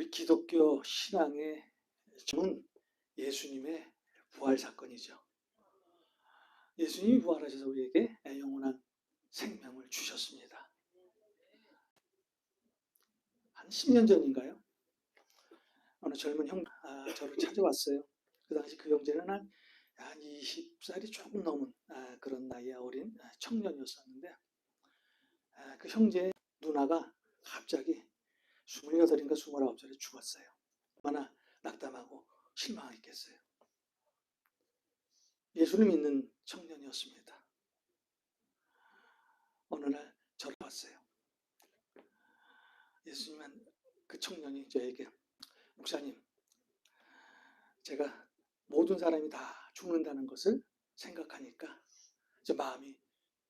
우리 기독교 신앙의 은 예수님의 부활 사건이죠. 예수님이 부활하셔서 우리에게 영원한 생명을 주셨습니다. 한 10년 전인가요? 어느 젊은 형 아, 저를 찾아왔어요. 그 당시 그 형제는 한, 한 20살이 조금 넘은 아, 그런 나이의 어린 아, 청년이었었는데 아, 그 형제의 누나가 갑자기 28인가 29살에 죽었어요. 얼마나 낙담하고 실망했겠어요. 예수를 믿는 청년이었습니다. 어느 날 저를 봤어요. 예수님은 그 청년이 저에게 목사님, 제가 모든 사람이 다 죽는다는 것을 생각하니까 제 마음이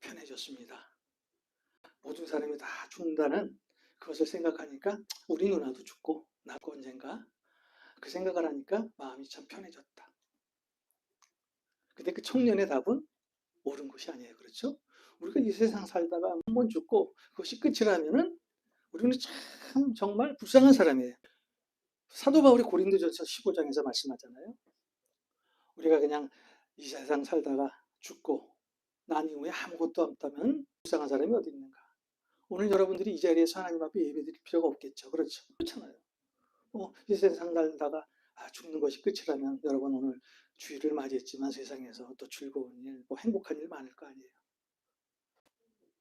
편해졌습니다. 모든 사람이 다 죽는다는 그것을 생각하니까 우리 누나도 죽고 나도 언젠가 그 생각을 하니까 마음이 참 편해졌다. 근데 그 청년의 답은 옳은 것이 아니에요. 그렇죠? 우리가 이 세상 살다가 한 번 죽고 그것이 끝이라면은 우리는 참 정말 불쌍한 사람이에요. 사도 바울이 고린도전서 15장에서 말씀하잖아요. 우리가 그냥 이 세상 살다가 죽고 난 이후에 아무것도 없다면 불쌍한 사람이 어디 있는가? 오늘 여러분들이 이 자리에서 하나님 앞에 예배드릴 필요가 없겠죠. 그렇죠? 그렇잖아요. 어, 이 세상 살다가 아, 죽는 것이 끝이라면 여러분 오늘 주일을 맞이했지만 세상에서 또 즐거운 일, 뭐 행복한 일 많을 거 아니에요.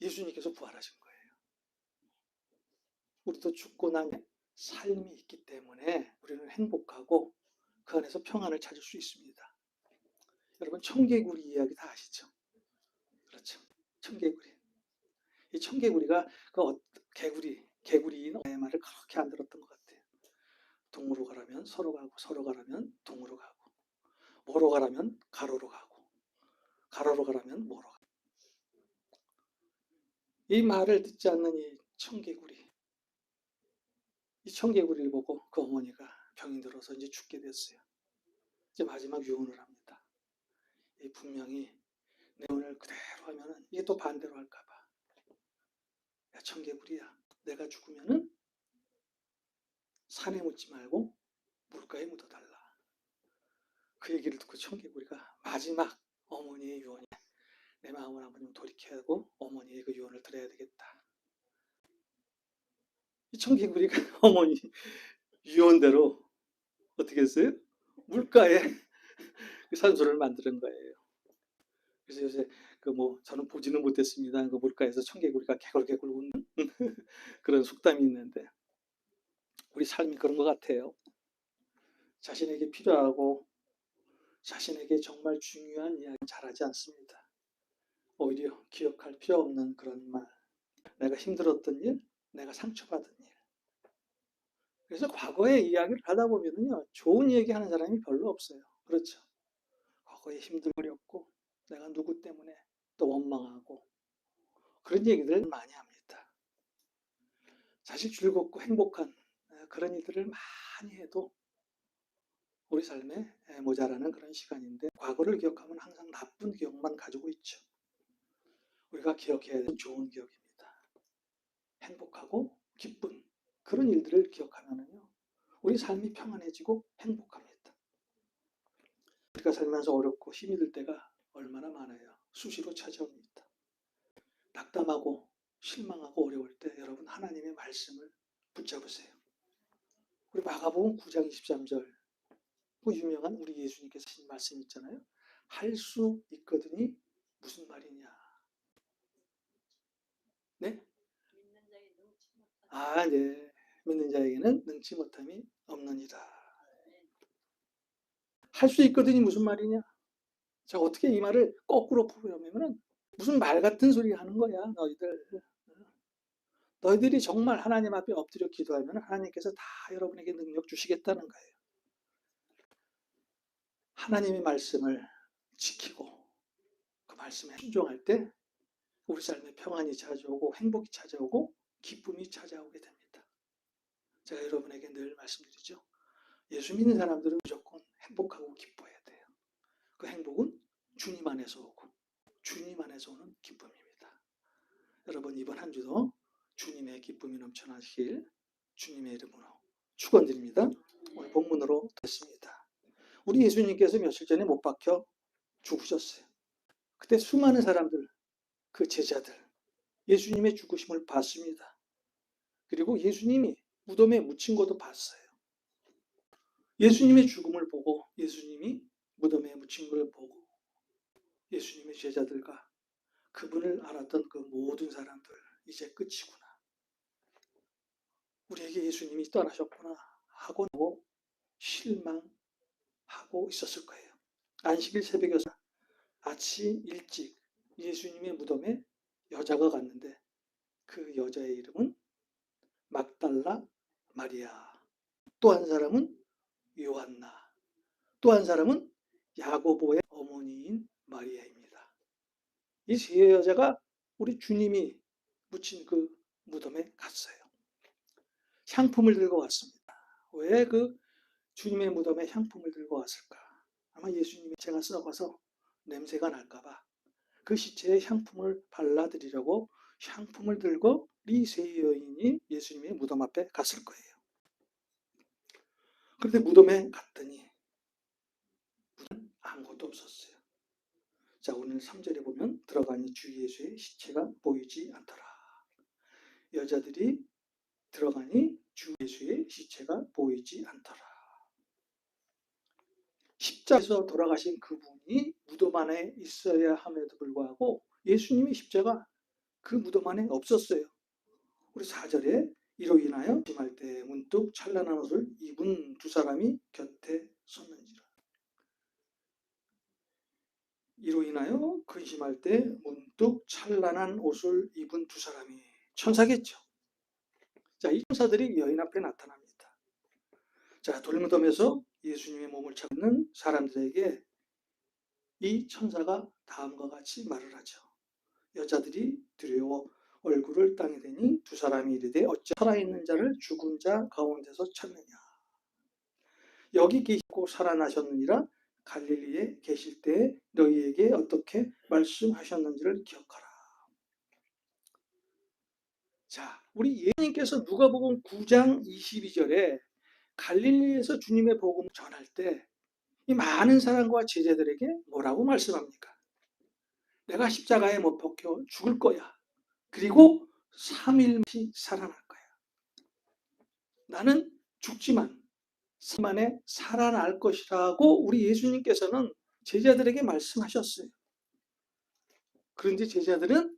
예수님께서 부활하신 거예요. 우리도 죽고 난 삶이 있기 때문에 우리는 행복하고 그 안에서 평안을 찾을 수 있습니다. 여러분 청개구리 이야기 다 아시죠? 그렇죠. 청개구리. 이 청개구리가 그 어- 개구리, 개구리인 의 말을 그렇게 안 들었던 것 같아요. 동으로 가라면 서로 가고 서로 가라면 동으로 가고 뭐로 가라면 가로로 가고 가로로 가라면 뭐로 가고 이 말을 듣지 않는 이 청개구리 이 청개구리를 보고 그 어머니가 병이 들어서 이제 죽게 됐어요. 이제 마지막 유언을 합니다. 이 분명히 내 오늘 그대로 하면은 이게 또 반대로 할까 봐. 야 청개구리야, 내가 죽으면은 산에 묻지 말고 물가에 묻어달라. 그 얘기를 듣고 청개구리가 마지막 어머니의 유언이 내 마음을 한번 좀 돌이켜야 하고 어머니의 그 유언을 들어야 되겠다. 이 청개구리가 어머니 유언대로 어떻게 했어요? 물가에 그 산소를 만드는 거예요. 그래서 요새 그 뭐 저는 보지는 못했습니다. 그 물가에서 청개구리가 개굴개굴 웃는 그런 속담이 있는데 우리 삶이 그런 것 같아요. 자신에게 필요하고 자신에게 정말 중요한 이야기 잘하지 않습니다. 오히려 기억할 필요 없는 그런 말, 내가 힘들었던 일, 내가 상처받은 일. 그래서 과거의 이야기를 하다 보면요, 좋은 얘기 하는 사람이 별로 없어요. 그렇죠. 과거에 힘들었고, 내가 누구 때문에 또 원망하고, 그런 얘기들 많이 합니다. 사실 즐겁고 행복한 그런 일들을 많이 해도 우리 삶에 모자라는 그런 시간인데, 과거를 기억하면 항상 나쁜 기억만 가지고 있죠. 우리가 기억해야 되는 좋은 기억입니다. 행복하고 기쁜 그런 일들을 기억하면요. 우리 삶이 평안해지고 행복합니다. 우리가 살면서 어렵고 힘이 들 때가 얼마나 많아요. 수시로 찾아옵니다. 낙담하고 실망하고 어려울 때 여러분 하나님의 말씀을 붙잡으세요. 우리 마가복음 9장 23절 그 유명한 우리 예수님께서 하신 말씀 있잖아요. 할 수 있거든이 무슨 말이냐? 네? 아, 네. 믿는 자에게는 능치 못함이 없느니라. 할 수 있거든이 무슨 말이냐? 자, 어떻게 이 말을 거꾸로 풀으려면 무슨 말 같은 소리 하는 거야, 너희들. 너희들이 정말 하나님 앞에 엎드려 기도하면 하나님께서 다 여러분에게 능력 주시겠다는 거예요. 하나님의 말씀을 지키고 그 말씀에 순종할 때 우리 삶에 평안이 찾아오고 행복이 찾아오고 기쁨이 찾아오게 됩니다. 제가 여러분에게 늘 말씀드리죠. 예수 믿는 사람들은 무조건 행복하고 기뻐해야 돼요. 그 행복은 주님 안에서 오고 주님 안에서 오는 기쁨입니다. 여러분 이번 한 주도 주님의 기쁨이 넘쳐나시길 주님의 이름으로 축원드립니다. 오늘 본문으로 됐습니다. 우리 예수님께서 며칠 전에 못 박혀 죽으셨어요. 그때 수많은 사람들, 그 제자들, 예수님의 죽으심을 봤습니다. 그리고 예수님이 무덤에 묻힌 것도 봤어요. 예수님의 죽음을 보고 예수님이 무덤에 묻힌 걸 보고 예수님의 제자들과 그분을 알았던 그 모든 사람들 이제 끝이구나. 우리에게 예수님이 떠나셨구나 하고 실망하고 있었을 거예요. 안식일 새벽에 아침 일찍 예수님의 무덤에 여자가 갔는데 그 여자의 이름은 막달라 마리아. 또 한 사람은 요한나. 또 한 사람은 야고보의 어머니인 마리아입니다. 이 세 여자가 우리 주님이 묻힌 그 무덤에 갔어요. 향품을 들고 왔습니다. 왜 그 주님의 무덤에 향품을 들고 왔을까? 아마 예수님이 제가 썩어서 냄새가 날까봐 그 시체에 향품을 발라드리려고 향품을 들고 이 세 여인이 예수님의 무덤 앞에 갔을 거예요. 그런데 무덤에 갔더니 아무것도 없었어요. 자 오늘 3절에 보면 들어가니 주 예수의 시체가 보이지 않더라. 여자들이 들어가니 주 예수의 시체가 보이지 않더라. 십자에서 돌아가신 그분이 무덤 안에 있어야 함에도 불구하고 예수님의 십자가 그 무덤 안에 없었어요. 우리 4절에 이로 인하여 심할 때 문득 찬란한 옷을 입은 두 사람이 곁에 섰는지라. 이로 인하여 근심할 때 문득 찬란한 옷을 입은 두 사람이 천사겠죠. 자, 이 천사들이 여인 앞에 나타납니다. 자, 돌무덤에서 예수님의 몸을 찾는 사람들에게 이 천사가 다음과 같이 말을 하죠. 여자들이 두려워 얼굴을 땅에 대니 두 사람이 이르되 어찌 살아있는 자를 죽은 자 가운데서 찾느냐. 여기 계시고 살아나셨느니라 갈릴리에 계실 때 너희에게 어떻게 말씀하셨는지를 기억하라. 자, 우리 예수님께서 누가복음 9장 22절에 갈릴리에서 주님의 복음을 전할 때 이 많은 사람과 제자들에게 뭐라고 말씀합니까? 내가 십자가에 못 박혀 죽을 거야. 그리고 3일 이 살아날 거야. 나는 죽지만 3일 만에 살아날 것이라고 우리 예수님께서는 제자들에게 말씀하셨어요. 그런데 제자들은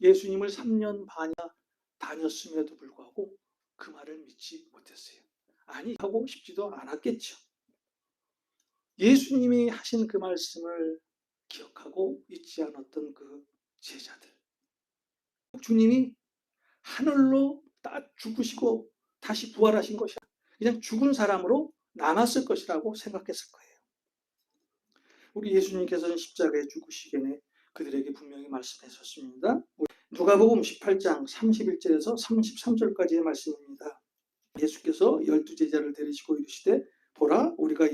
예수님을 3년 반이나 다녔음에도 불구하고 그 말을 믿지 못했어요. 아니 하고 싶지도 않았겠죠. 예수님이 하신 그 말씀을 기억하고 잊지 않았던 그 제자들. 주님이 하늘로 딱 죽으시고 다시 부활하신 것이 그냥 죽은 사람으로 남았을 것이라고 생각했을 거예요. 우리 예수님께서는 십자가에 죽으시기에 그들에게 분명히 말씀하셨습니다. 누가복음 18장 31절에서 33절까지의 말씀입니다. 예수께서 열두 제자를 데리시고 이르시되 보라 우리가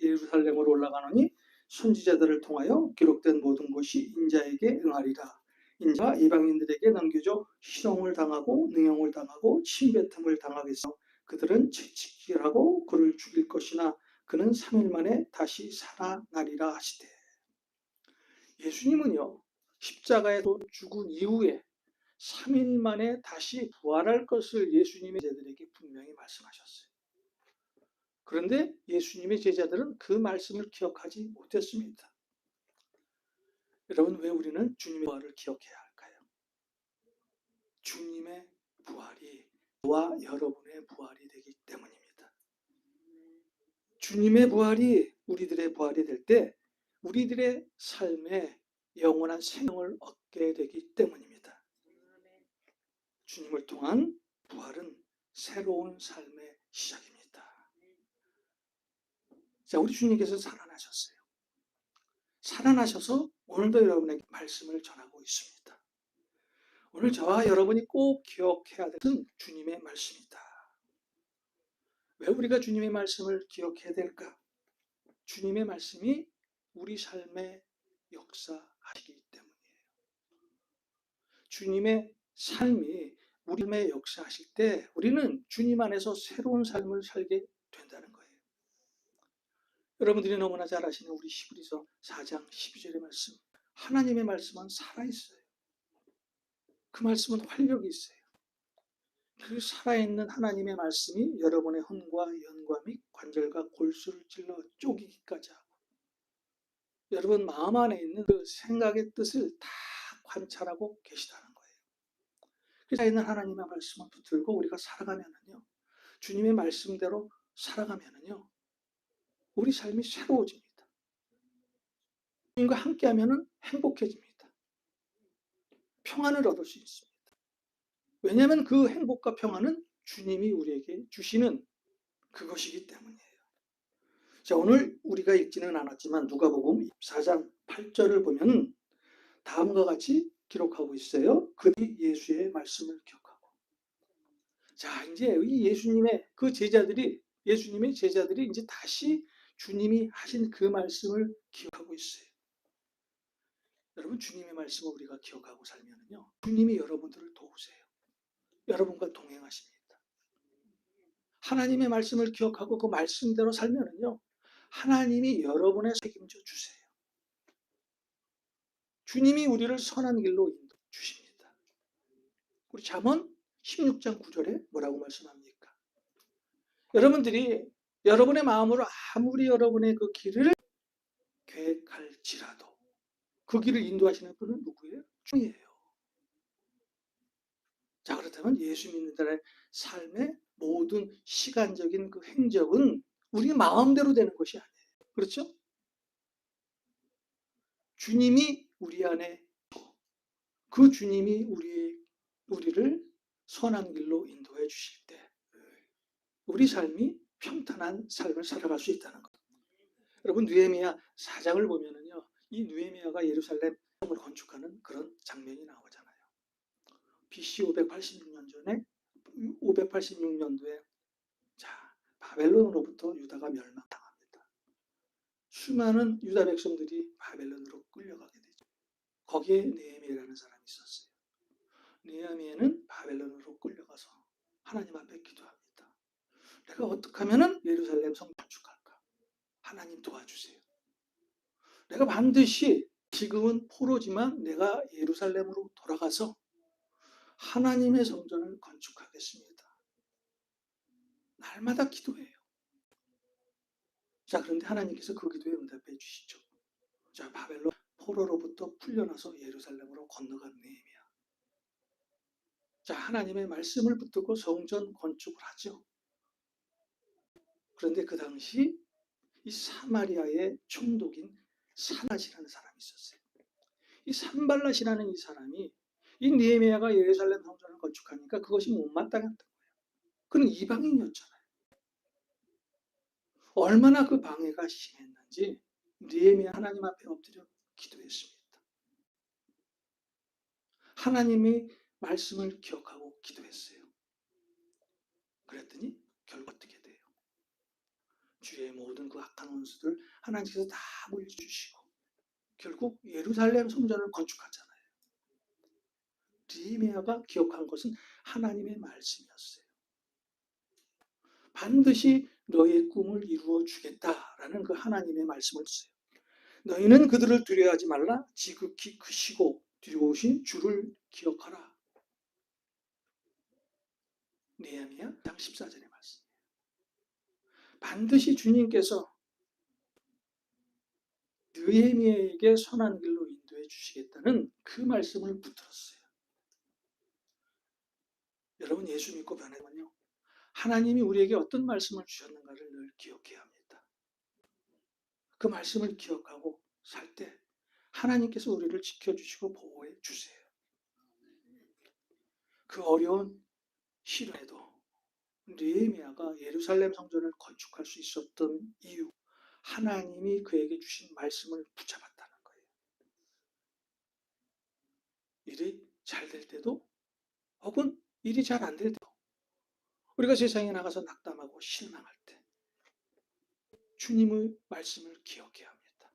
예루살렘으로 올라가노니 선지자들을 통하여 기록된 모든 것이 인자에게 응하리라. 인자가 이방인들에게 넘겨져 희롱을 당하고 능형을 당하고 침뱉음을 당하겠어. 그들은 채찍질하고 그를 죽일 것이나 그는 3일 만에 다시 살아나리라 하시되. 예수님은요 십자가에 죽은 이후에 3일 만에 다시 부활할 것을 예수님의 제자들에게 분명히 말씀하셨어요. 그런데 예수님의 제자들은 그 말씀을 기억하지 못했습니다. 여러분 왜 우리는 주님의 부활을 기억해야 할까요? 주님의 부활이 저 와 여러분의 부활이 되기 때문입니다. 주님의 부활이 우리들의 부활이 될 때 우리들의 삶에 영원한 생명을 얻게 되기 때문입니다. 주님을 통한 부활은 새로운 삶의 시작입니다. 자, 우리 주님께서 살아나셨어요. 살아나셔서 오늘도 여러분에게 말씀을 전하고 있습니다. 오늘 저와 여러분이 꼭 기억해야 되는 주님의 말씀이다. 왜 우리가 주님의 말씀을 기억해야 될까? 주님의 말씀이 우리 삶의 역사하시기 때문이에요. 주님의 삶이 우리 삶에 역사하실 때 우리는 주님 안에서 새로운 삶을 살게 된다는 거예요. 여러분들이 너무나 잘 아시는 우리 히브리서 4장 12절의 말씀. 하나님의 말씀은 살아있어요. 그 말씀은 활력이 있어요. 그 살아있는 하나님의 말씀이 여러분의 혼과 연과 및 관절과 골수를 찔러 쪼개기까지 하고 여러분 마음 안에 있는 그 생각의 뜻을 다 관찰하고 계시다는 거예요. 그래서 있는 하나님의 말씀을 붙들고 우리가 살아가면은요. 주님의 말씀대로 살아가면은요. 우리 삶이 새로워집니다. 주님과 함께 하면은 행복해집니다. 평안을 얻을 수 있습니다. 왜냐하면 그 행복과 평안은 주님이 우리에게 주시는 그것이기 때문이에요. 자, 오늘 우리가 읽지는 않았지만 누가복음 4장 8절을 보면 다음과 같이 기록하고 있어요. 그들이 예수의 말씀을 기억하고. 자, 이제 이 예수님의 그 제자들이 예수님의 제자들이 이제 다시 주님이 하신 그 말씀을 기억하고 있어요. 여러분 주님의 말씀을 우리가 기억하고 살면은요. 주님이 여러분들을 도우세요. 여러분과 동행하십니다. 하나님의 말씀을 기억하고 그 말씀대로 살면은요. 하나님이 여러분의 책임져 주세요. 주님이 우리를 선한 길로 인도 주십니다. 우리 잠언 16장 9절에 뭐라고 말씀합니까? 여러분들이 여러분의 마음으로 아무리 여러분의 그 길을 계획할지라도 그 길을 인도하시는 분은 누구예요? 주님이에요. 자 그렇다면 예수 믿는 자의 삶의 모든 시간적인 그 행적은 우리 마음대로 되는 것이 아니에요. 그렇죠? 주님이 우리 안에 그 주님이 우리 우리를 선한 길로 인도해 주실 때 우리 삶이 평탄한 삶을 살아갈 수 있다는 것. 여러분 느헤미야 4장을 보면은요. 이 느헤미야가 예루살렘 성을 건축하는 그런 장면이 나오잖아요. BC 586년 전에 586년도에 자 바벨론으로부터 유다가 멸망당합니다. 수많은 유다 백성들이 바벨론으로 끌려가게 되죠. 거기에 느헤미야라는 사람이 있었어요. 느헤미야는 바벨론으로 끌려가서 하나님 앞에 기도합니다. 내가 어떻게 하면은 예루살렘 성 건축할까? 하나님 도와주세요. 내가 반드시 지금은 포로지만 내가 예루살렘으로 돌아가서 하나님의 성전을 건축하겠습니다. 날마다 기도해요. 자, 그런데 하나님께서 그 기도에 응답해 주시죠. 자, 바벨론 포로로부터 풀려나서 예루살렘으로 건너간 네임이야. 자, 하나님의 말씀을 붙들고 성전 건축을 하죠. 그런데 그 당시 이 사마리아의 총독인 산하시라는 사람이 있었어요. 이 산발라시라는 이 사람이 이 니에미아가 예루살렘 성전을 건축하니까 그것이 못마땅했던 거예요. 그는 이방인이었잖아요. 얼마나 그 방해가 심했는지 니에미아 하나님 앞에 엎드려 기도했습니다. 하나님이 말씀을 기억하고 기도했어요. 그랬더니 결국 어떻게? 주의 모든 그 악한 원수들 하나님께서 다 물려주시고 결국 예루살렘 성전을 건축하잖아요. 디메아가 기억한 것은 하나님의 말씀이었어요. 반드시 너의 꿈을 이루어 주겠다라는 그 하나님의 말씀을 써요. 너희는 그들을 두려워하지 말라. 지극히 크시고 두려우신 주를 기억하라. 네헤미야 장 14절의 말씀이에요. 반드시 주님께서 느헤미야에게 선한 길로 인도해 주시겠다는 그 말씀을 붙들었어요. 여러분 예수 믿고 변해면요. 하나님이 우리에게 어떤 말씀을 주셨는가를 늘 기억해야 합니다. 그 말씀을 기억하고 살 때 하나님께서 우리를 지켜주시고 보호해 주세요. 그 어려운 시련에도 느헤미야가 예루살렘 성전을 건축할 수 있었던 이유 하나님이 그에게 주신 말씀을 붙잡았다는 거예요. 일이 잘 될 때도 혹은 일이 잘 안 될 때도 우리가 세상에 나가서 낙담하고 실망할 때 주님의 말씀을 기억해야 합니다.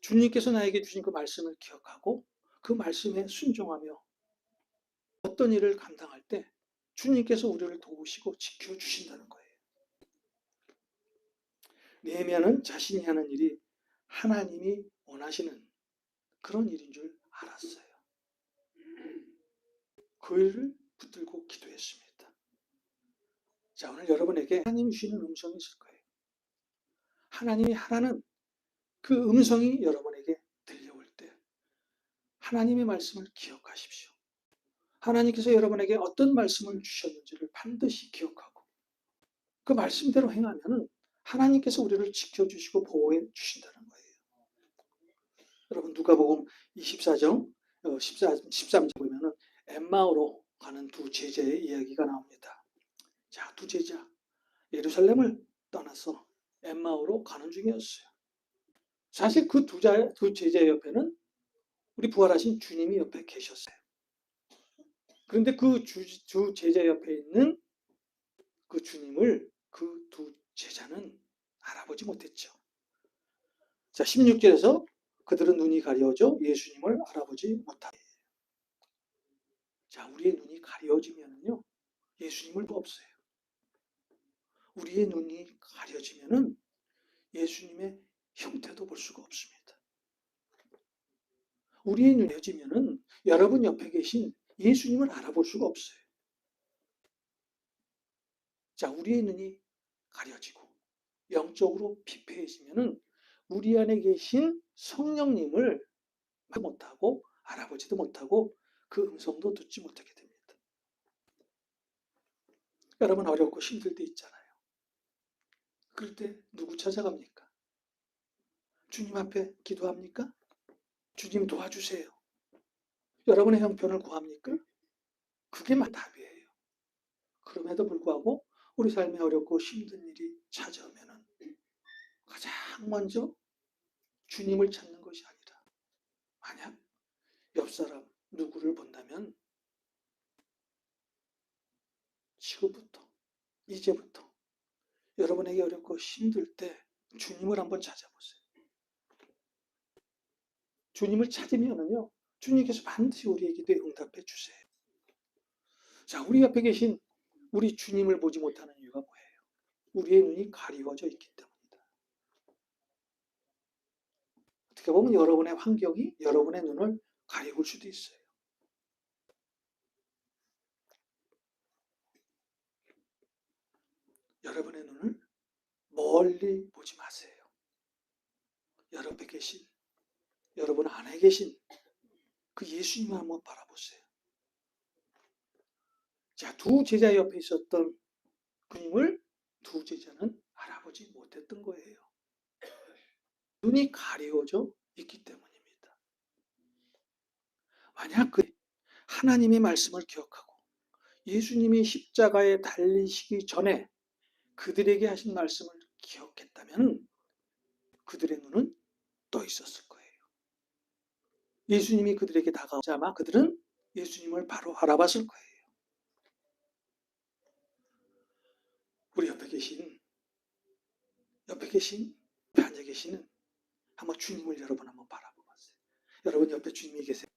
주님께서 나에게 주신 그 말씀을 기억하고 그 말씀에 순종하며 어떤 일을 감당할 때 주님께서 우리를 도우시고 지켜주신다는 거예요. 네미야는 자신이 하는 일이 하나님이 원하시는 그런 일인 줄 알았어요. 그 일을 붙들고 기도했습니다. 자, 오늘 여러분에게 하나님이 주시는 음성이 있을 거예요. 하나님이 하라는 그 음성이 여러분에게 들려올 때 하나님의 말씀을 기억하십시오. 하나님께서 여러분에게 어떤 말씀을 주셨는지를 반드시 기억하고 그 말씀대로 행하면 하나님께서 우리를 지켜주시고 보호해 주신다는 거예요. 여러분 누가복음 24장 14, 13절 보면은 엠마오로 가는 두 제자의 이야기가 나옵니다. 자, 두 제자 예루살렘을 떠나서 엠마오로 가는 중이었어요. 사실 그두두 제자 옆에는 우리 부활하신 주님이 옆에 계셨어요. 그런데 그두 제자 옆에 있는 그 주님을 그 두 제자는 알아보지 못했죠. 자, 16절에서 그들은 눈이 가려져 예수님을 알아보지 못하게. 자, 우리의 눈이 가려지면요. 예수님을 없어요. 우리의 눈이 가려지면은 예수님의 형태도 볼 수가 없습니다. 우리의 눈이 가려지면은 여러분 옆에 계신 예수님을 알아볼 수가 없어요. 자, 우리의 눈이 가려지고 영적으로 피폐해지면은 우리 안에 계신 성령님을 못하고 알아보지도 못하고 그 음성도 듣지 못하게 됩니다. 여러분 어렵고 힘들 때 있잖아요. 그럴 때 누구 찾아갑니까? 주님 앞에 기도합니까? 주님 도와주세요. 여러분의 형편을 구합니까? 그게 답이에요. 그럼에도 불구하고 우리 삶에 어렵고 힘든 일이 찾아오면 가장 먼저 주님을 찾는 것이 아니라 만약 옆 사람 누구를 본다면 지금부터 이제부터 여러분에게 어렵고 힘들 때 주님을 한번 찾아보세요. 주님을 찾으면은요 주님께서 반드시 우리에게 응답해 주세요. 자, 우리 옆에 계신 우리 주님을 보지 못하는 이유가 뭐예요? 우리의 눈이 가리워져 있기 때문이다. 어떻게 보면 여러분의 환경이 여러분의 눈을 가리울 수도 있어요. 여러분의 눈을 멀리 보지 마세요. 여러분에 계신, 여러분 안에 계신 그 예수님을 한번 바라보세요. 자, 두 제자 옆에 있었던 그님을 두 제자는 알아보지 못했던 거예요. 눈이 가리워져 있기 때문입니다. 만약 그 하나님의 말씀을 기억하고 예수님이 십자가에 달리시기 전에 그들에게 하신 말씀을 기억했다면 그들의 눈은 떠 있었을 거 예수님이 그들에게 다가오자마 그들은 예수님을 바로 알아봤을 거예요. 우리 옆에 계신 옆에 계신 옆에 앉아 계시는 한번 주님을 여러분 한번 바라보세요. 여러분 옆에 주님이 계세요.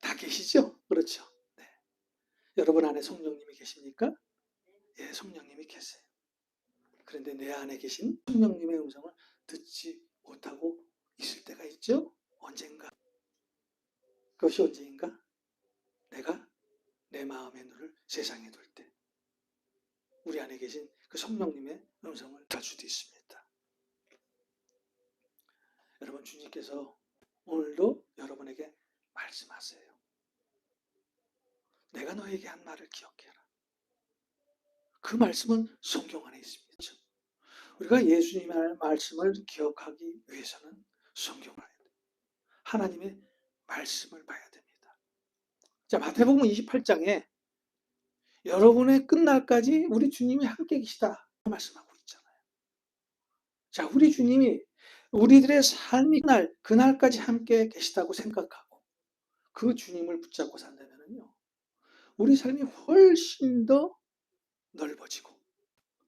다 계시죠? 그렇죠. 네. 여러분 안에 성령님이 계십니까? 예, 성령님이 계세요. 그런데 내 안에 계신 성령님의 음성을 듣지 못하고 있을 때가 있죠? 언젠가. 그것이 언제인가? 내가 내 마음의 눈을 세상에 둘 때. 우리 안에 계신 그 성령님의 음성을 달 수도 있습니다. 여러분, 주님께서 오늘도 여러분에게 말씀하세요. 내가 너에게 한 말을 기억해라. 그 말씀은 성경 안에 있습니다. 우리가 예수님의 말씀을 기억하기 위해서는 성경을 돼요. 하나님의 말씀을 봐야 됩니다. 자, 마태복음 28장에 여러분의 끝날까지 우리 주님이 함께 계시다 말씀하고 있잖아요. 자, 우리 주님이 우리들의 삶이 그날 그날까지 함께 계시다고 생각하고 그 주님을 붙잡고 산다면요. 우리 삶이 훨씬 더 넓어지고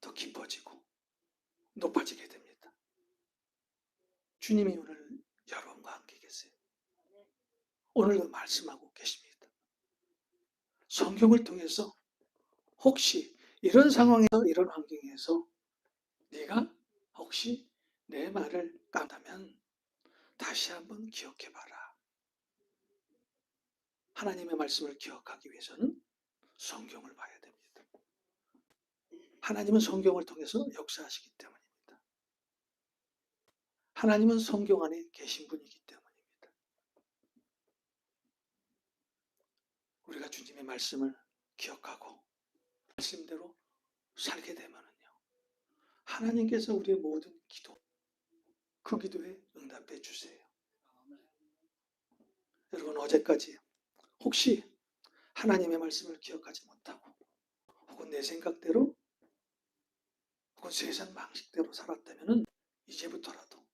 더 깊어지고 높아지게 됩니다. 주님이 오늘 여러분과 함께 계세요. 오늘도 말씀하고 계십니다. 성경을 통해서 혹시 이런 상황에서 이런 환경에서 네가 혹시 내 말을 깐다면 다시 한번 기억해 봐라. 하나님의 말씀을 기억하기 위해서는 성경을 봐야 됩니다. 하나님은 성경을 통해서 역사하시기 때문입니다. 하나님은 성경 안에 계신 분이기 때문입니다. 우리가 주님의 말씀을 기억하고 말씀대로 살게 되면은요. 하나님께서 우리의 모든 기도, 그 기도에 응답해 주세요. 여러분 어제까지 혹시 하나님의 말씀을 기억하지 못하고 혹은 내 생각대로 혹은 세상 방식대로 살았다면 이제부터라도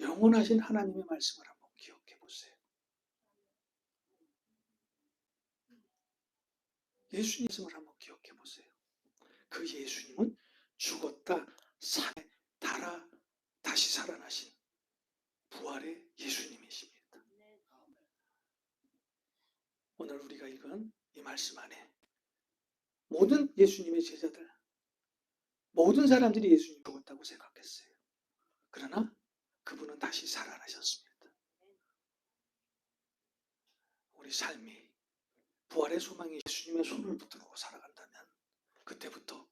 영원하신 하나님의 말씀을 한번 기억해 보세요. 예수님 말씀을 한번 기억해 보세요. 그 예수님은 죽었다 산에 달아 다시 살아나신 부활의 예수님이십니다. 오늘 우리가 읽은 이 말씀 안에 모든 예수님의 제자들, 모든 사람들이 예수님 죽었다고 생각했어요. 그러나 그분은 다시 살아나셨습니다. 우리 삶이 부활의 소망이 예수님의 손을 붙들고 살아간다면 그때부터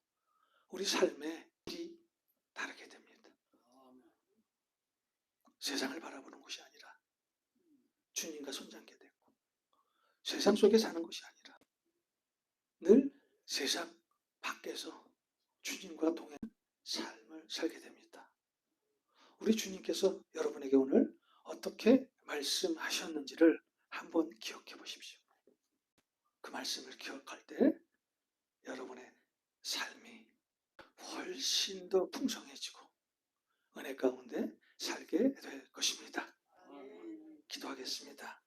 우리 삶의 길이 다르게 됩니다. 세상을 바라보는 것이 아니라 주님과 손잡게 되고 세상 속에 사는 것이 아니라 늘 세상 밖에서 주님과 동행 삶을 살게 됩니다. 우리 주님께서 여러분에게 오늘 어떻게 말씀하셨는지를 한번 기억해 보십시오. 그 말씀을 기억할 때 여러분의 삶이 훨씬 더 풍성해지고 은혜 가운데 살게 될 것입니다. 기도하겠습니다.